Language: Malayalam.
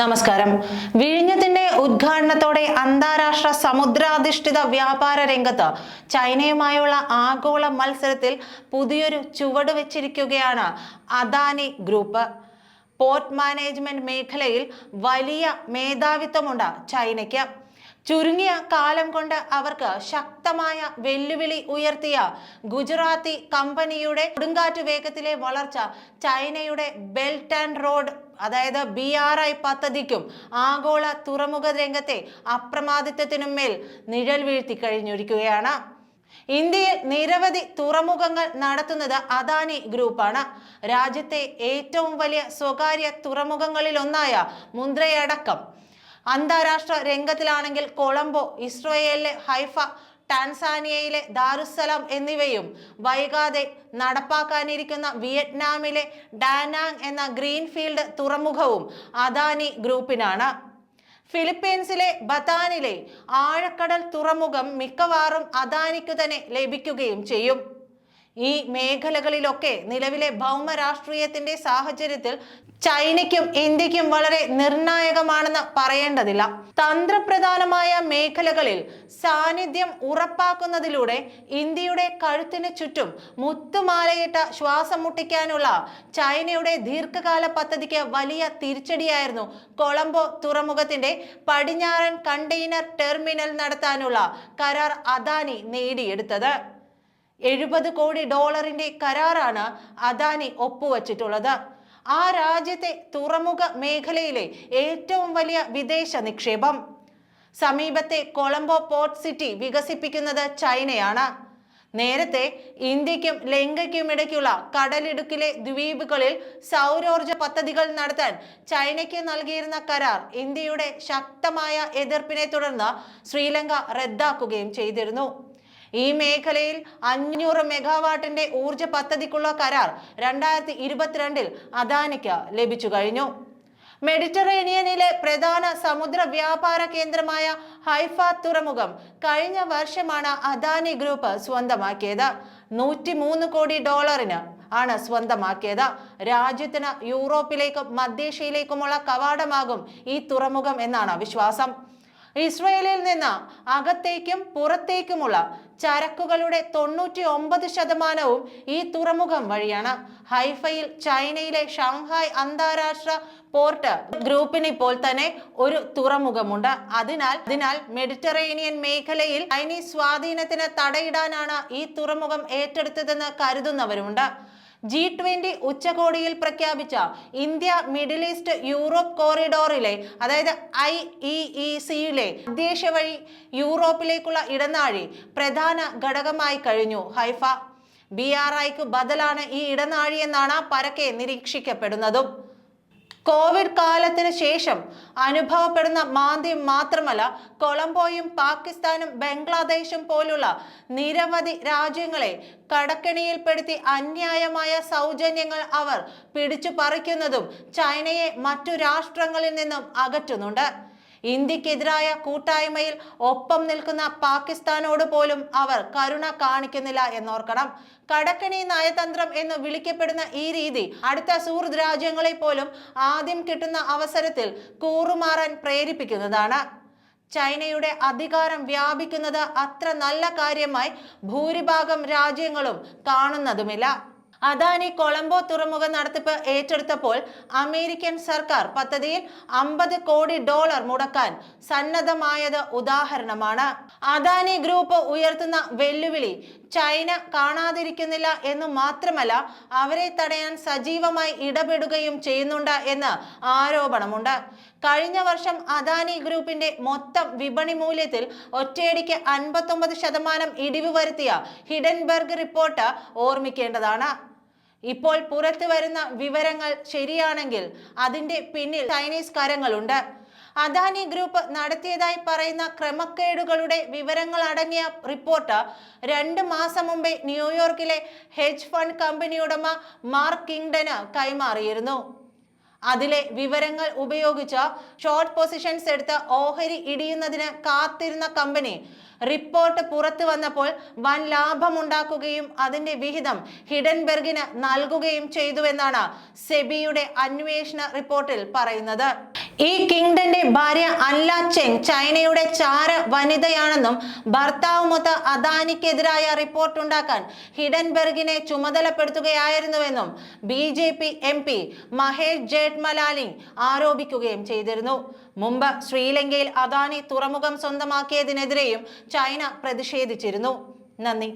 നമസ്കാരം. വിഴിഞ്ഞത്തിന്റെ ഉദ്ഘാടനത്തോടെ അന്താരാഷ്ട്ര സമുദ്രാധിഷ്ഠിത വ്യാപാര രംഗത്ത് ചൈനയുമായുള്ള ആഗോള മത്സരത്തിൽ പുതിയൊരു ചുവട് വെച്ചിരിക്കുകയാണ് അദാനി ഗ്രൂപ്പ്. പോർട്ട് മാനേജ്മെന്റ് മേഖലയിൽ വലിയ മേധാവിത്വമുണ്ട് ചൈനയ്ക്ക്. ചുരുങ്ങിയ കാലം കൊണ്ട് അവർക്ക് ശക്തമായ വെല്ലുവിളി ഉയർത്തിയ ഗുജറാത്തി കമ്പനിയുടെ കൊടുങ്കാറ്റ് വേഗത്തിലെ വളർച്ച ചൈനയുടെ ബെൽറ്റ് ആൻഡ് റോഡ് അതായത് ബി ആർ ഐ പദ്ധതിക്കും ആഗോള തുറമുഖ രംഗത്തെ അപ്രമാദിത്വത്തിനും മേൽ നിഴൽ വീഴ്ത്തി കഴിഞ്ഞിരിക്കുകയാണ്. ഇന്ത്യയിൽ നിരവധി തുറമുഖങ്ങൾ നടത്തുന്നത് അദാനി ഗ്രൂപ്പാണ്. രാജ്യത്തെ ഏറ്റവും വലിയ സ്വകാര്യ തുറമുഖങ്ങളിലൊന്നായ മുന്ദ്രയടക്കം. അന്താരാഷ്ട്ര രംഗത്തിലാണെങ്കിൽ കൊളംബോ ഇസ്രയേലിലെ ഹൈഫ ടാൻസാനിയയിലെ ദാരുസലാം എന്നിവയും വൈകാതെ നടപ്പാക്കാനിരിക്കുന്ന വിയറ്റ്നാമിലെ ഡാനാങ് എന്ന ഗ്രീൻഫീൽഡ് തുറമുഖവും അദാനി ഗ്രൂപ്പിനാണ്. ഫിലിപ്പീൻസിലെ ബതാനിലെ ആഴക്കടൽ തുറമുഖം മിക്കവാറും അദാനിക്കു തന്നെ ലഭിക്കുകയും ചെയ്യും. ഈ മേഖലകളിലൊക്കെ നിലവിലെ ഭൗമ രാഷ്ട്രീയത്തിന്റെ സാഹചര്യത്തിൽ ചൈനയ്ക്കും ഇന്ത്യക്കും വളരെ നിർണായകമാണെന്ന് പറയേണ്ടതില്ല. തന്ത്രപ്രധാനമായ മേഖലകളിൽ സാന്നിധ്യം ഉറപ്പാക്കുന്നതിലൂടെ ഇന്ത്യയുടെ കഴുത്തിന് ചുറ്റും മുത്തുമാലയിട്ട ശ്വാസം മുട്ടിക്കാനുള്ള ചൈനയുടെ ദീർഘകാല പദ്ധതിക്ക് വലിയ തിരിച്ചടിയായിരുന്നു കൊളംബോ തുറമുഖത്തിന്റെ പടിഞ്ഞാറൻ കണ്ടെയ്നർ ടെർമിനൽ നടത്താനുള്ള കരാർ അദാനി നേടിയെടുത്തത്. എഴുപത് കോടി ഡോളറിന്റെ കരാറാണ് അദാനി ഒപ്പുവച്ചിട്ടുള്ളത്. ആ രാജ്യത്തെ തുറമുഖ മേഖലയിലെ ഏറ്റവും വലിയ വിദേശ നിക്ഷേപം. സമീപത്തെ കൊളംബോ പോർട്ട് സിറ്റി വികസിപ്പിക്കുന്നത് ചൈനയാണ്. നേരത്തെ ഇന്ത്യക്കും ലങ്കയ്ക്കും ഇടയ്ക്കുള്ള കടലിടുക്കിലെ ദ്വീപുകളിൽ സൗരോർജ പദ്ധതികൾ നടത്താൻ ചൈനയ്ക്ക് നൽകിയിരുന്ന കരാർ ഇന്ത്യയുടെ ശക്തമായ എതിർപ്പിനെ തുടർന്ന് ശ്രീലങ്ക റദ്ദാക്കുകയും ചെയ്തിരുന്നു. ഈ മേഖലയിൽ അഞ്ഞൂറ് മെഗാവാട്ടിന്റെ ഊർജ പദ്ധതിക്കുള്ള കരാർ രണ്ടായിരത്തി ഇരുപത്തിരണ്ടിൽ അദാനിക്ക് ലഭിച്ചു കഴിഞ്ഞു. മെഡിറ്ററേനിയനിലെ പ്രധാന സമുദ്ര വ്യാപാര കേന്ദ്രമായ ഹൈഫ തുറമുഖം കഴിഞ്ഞ വർഷമാണ് അദാനി ഗ്രൂപ്പ് സ്വന്തമാക്കിയത്. നൂറ്റി മൂന്ന് കോടി ഡോളറിന് ആണ് സ്വന്തമാക്കിയത്. രാജ്യത്തിന് യൂറോപ്പിലേക്കും മധ്യേഷ്യയിലേക്കുമുള്ള കവാടമാകും ഈ തുറമുഖം എന്നാണ് വിശ്വാസം. ഇസ്രയേലിൽ നിന്ന് അകത്തേക്കും പുറത്തേക്കുമുള്ള ചരക്കുകളുടെ തൊണ്ണൂറ്റി ഒമ്പത് ശതമാനവും ഈ തുറമുഖം വഴിയാണ്. ഹൈഫയിൽ ചൈനയിലെ ഷാങ്ഹായ് അന്താരാഷ്ട്ര പോർട്ട് ഗ്രൂപ്പിന് ഇപ്പോൾ തന്നെ ഒരു തുറമുഖമുണ്ട്. അതിനാൽ അതിനാൽ മെഡിറ്ററേനിയൻ മേഖലയിൽ ചൈനീസ് സ്വാധീനത്തിന് തടയിടാനാണ് ഈ തുറമുഖം ഏറ്റെടുത്തതെന്ന് കരുതുന്നവരുമുണ്ട്. ജി ട്വന്റി ഉച്ചകോടിയിൽ പ്രഖ്യാപിച്ച ഇന്ത്യ മിഡിൽ ഈസ്റ്റ് യൂറോപ്പ് കോറിഡോറിലെ അതായത് ഐ ഇ ഇ സിയിലെ അധ്യക്ഷ വഴി യൂറോപ്പിലേക്കുള്ള ഇടനാഴി പ്രധാന ഘടകമായി കഴിഞ്ഞു. ഹൈഫ ബി ആർ ഐക്ക് ബദലാണ് ഈ ഇടനാഴി എന്നാണ് പരക്കെ നിരീക്ഷിക്കപ്പെടുന്നതും. കോവിഡ് കാലത്തിന് ശേഷം അനുഭവപ്പെടുന്ന മാന്ദ്യം മാത്രമല്ല കൊളംബോയും പാകിസ്ഥാനും ബംഗ്ലാദേശും പോലുള്ള നിരവധി രാജ്യങ്ങളെ കടക്കെണിയിൽപ്പെടുത്തി അന്യായമായ സൗജന്യങ്ങൾ അവർ പിടിച്ചു പറിക്കുന്നതും ചൈനയെ മറ്റു രാഷ്ട്രങ്ങളിൽ നിന്നും അകറ്റുന്നുണ്ട്. ഇന്ത്യക്കെതിരായ കൂട്ടായ്മയിൽ ഒപ്പം നിൽക്കുന്ന പാകിസ്ഥാനോട് പോലും അവർ കരുണ കാണിക്കുന്നില്ല എന്നോർക്കണം. കടക്കണി നയതന്ത്രം എന്ന് വിളിക്കപ്പെടുന്ന ഈ രീതി അടുത്ത സുഹൃത് രാജ്യങ്ങളെ പോലും ആദ്യം കിട്ടുന്ന അവസരത്തിൽ കൂറുമാറാൻ പ്രേരിപ്പിക്കുന്നതാണ്. ചൈനയുടെ അധികാരം വ്യാപിക്കുന്നത് അത്ര നല്ല കാര്യമായി ഭൂരിഭാഗം രാജ്യങ്ങളും കാണുന്നതുമില്ല. അദാനി കൊളംബോ തുറമുഖ നടത്തിപ്പ് ഏറ്റെടുത്തപ്പോൾ അമേരിക്കൻ സർക്കാർ പദ്ധതിയിൽ അമ്പത് കോടി ഡോളർ മുടക്കാൻ സന്നദ്ധമായത് ഉദാഹരണമാണ്. അദാനി ഗ്രൂപ്പ് ഉയർത്തുന്ന വെല്ലുവിളി ചൈന കാണാതിരിക്കുന്നില്ല എന്ന് മാത്രമല്ല അവരെ തടയാൻ സജീവമായി ഇടപെടുകയും ചെയ്യുന്നുണ്ട് എന്ന് ആരോപണമുണ്ട്. കഴിഞ്ഞ വർഷം അദാനി ഗ്രൂപ്പിന്റെ മൊത്തം വിപണി മൂല്യത്തിൽ ഒറ്റയടിക്ക് അൻപത്തൊമ്പത് ശതമാനം ഇടിവ് വരുത്തിയ ഹിഡൻബർഗ് റിപ്പോർട്ട് ഓർമ്മിക്കേണ്ടതാണ്. ഇപ്പോൾ പുറത്തു വരുന്ന വിവരങ്ങൾ ശരിയാണെങ്കിൽ അതിന്റെ പിന്നിൽ ചൈനീസ് കരങ്ങളുണ്ട്. അദാനി ഗ്രൂപ്പ് നടത്തിയതായി പറയുന്ന ക്രമക്കേടുകളുടെ വിവരങ്ങൾ അടങ്ങിയ റിപ്പോർട്ട് രണ്ട് മാസം മുമ്പേ ന്യൂയോർക്കിലെ ഹെഡ്ജ് ഫണ്ട് കമ്പനി ഉടമ മാർക്ക് കിങ്ഡന് കൈമാറിയിരുന്നു. അതിലെ വിവരങ്ങൾ ഉപയോഗിച്ച് ഷോർട്ട് പൊസിഷൻസ് എടുത്ത് ഓഹരി ഇടിയുന്നതിന് കാത്തിരുന്ന കമ്പനി റിപ്പോർട്ട് പുറത്തു വന്നപ്പോൾ വൻ ലാഭമുണ്ടാക്കുകയും അതിന്റെ വിഹിതം ഹിഡൻബെർഗിന് നൽകുകയും ചെയ്തുവെന്നാണ് സെബിയുടെ അന്വേഷണ റിപ്പോർട്ടിൽ പറയുന്നത്. ഈ കിങ്ഡന്റെ ഭാര്യ അല്ല ചെങ് ചൈനയുടെ ചാര വനിതയാണെന്നും ഭർത്താവുമൊത്ത് അദാനിക്കെതിരായ റിപ്പോർട്ടുണ്ടാക്കാൻ ഹിഡൻബെർഗിനെ ചുമതലപ്പെടുത്തുകയായിരുന്നുവെന്നും B J P M P Mahesh ജേഠ്മലാലിംഗ് ആരോപിക്കുകയും ചെയ്തിരുന്നു. മുമ്പ് ശ്രീലങ്കയിൽ അദാനി തുറമുഖം സ്വന്തമാക്കിയതിനെതിരെയും ചൈന പ്രതിഷേധിച്ചിരുന്നു. നന്ദി.